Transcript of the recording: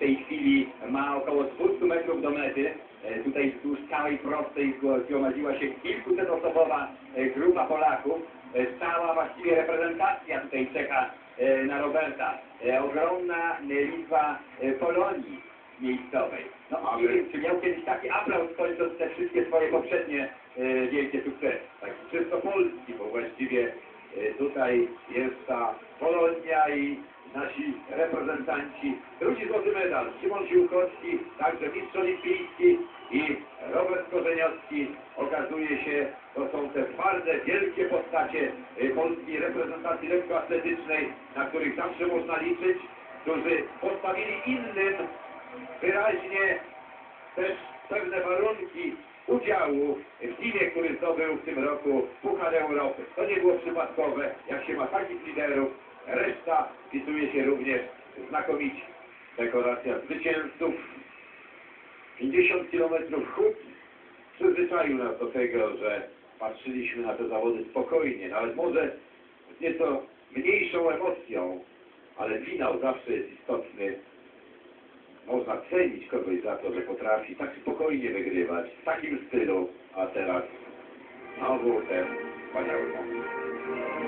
tej chwili ma około 200 metrów do mety. E, Tutaj wzdłuż całej prostej zgromadziła się kilkusetosobowa e, grupa Polaków. E, Cała właściwie reprezentacja tutaj czeka e, na Roberta. E, Ogromna e, liczba e, Polonii miejscowej. No a nie wiem, czy miał kiedyś taki aplauz kończąc te wszystkie swoje poprzednie e, wielkie sukcesy. Tak czysto polski, bo właściwie e, tutaj jest ta Polonia i nasi reprezentanci. Drugi złoty medal, Szymon Siłkowski, także mistrz olimpijski i Robert Korzeniowski. Okazuje się, to są te twarde, wielkie postacie e, polskiej reprezentacji lekkoatletycznej, na których zawsze można liczyć, którzy postawili innym wyraźnie też pewne warunki udziału w teamie, który zdobył w tym roku Puchar Europy. To nie było przypadkowe. Jak się ma takich liderów, reszta wpisuje się również znakomicie. Dekoracja zwycięzców. 50 km chód przyzwyczaił nas do tego, że patrzyliśmy na te zawody spokojnie, nawet może z nieco mniejszą emocją, ale finał zawsze jest istotny można cenić kogoś za to, że potrafi tak spokojnie wygrywać, w takim stylu, a teraz znowu ten wspaniały moment.